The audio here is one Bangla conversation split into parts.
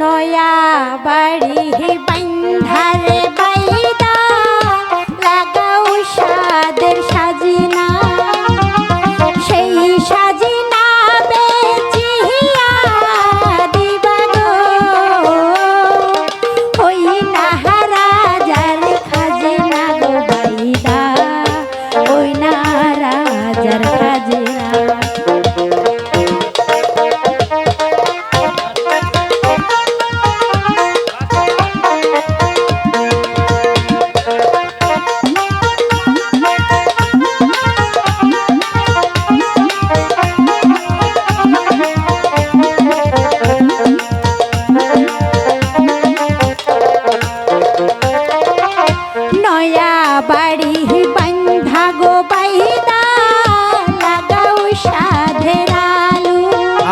নয়া বাড়ি বান্ধারে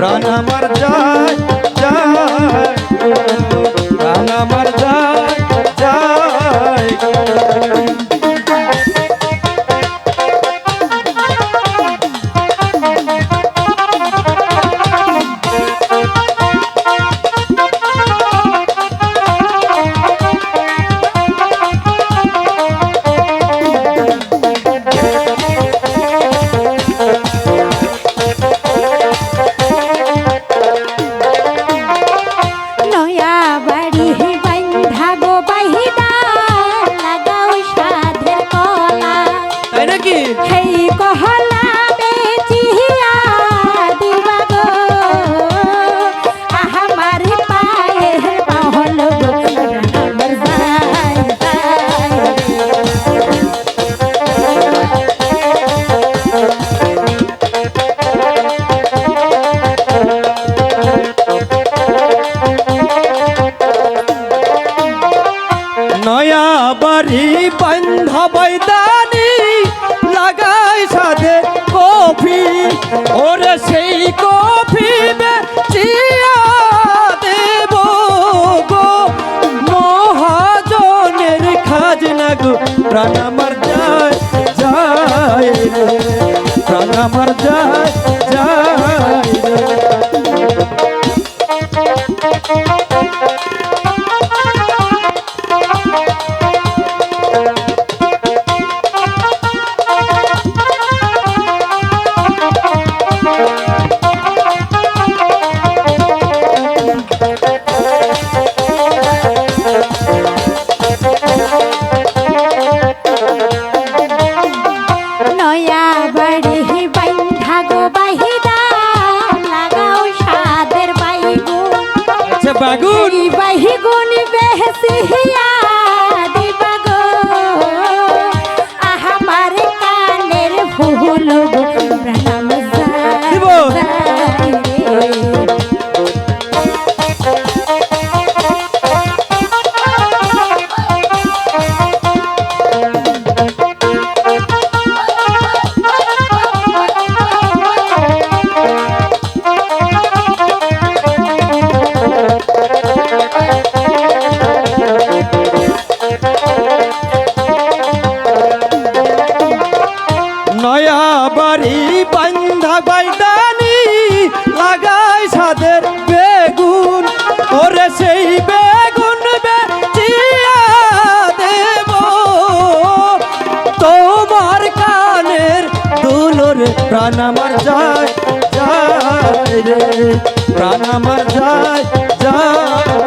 প্রাণ আমার যা সাজে কফি ওরে সেই কফি বেচিয়া দেব গো। মহাজনের খাজনা গো প্রাণ আচ্ছা, বাগুন। বাহি গুণ নয়া বাড়ি বান্ধা বাইদানি লাগাই সাদের বেগুন। ওরে সেই বেগুন বেচিয়া দেব। তোমার কানের দুলোর প্রাণ আমার যায় যায় রে। প্রাণ আমার যায় যায়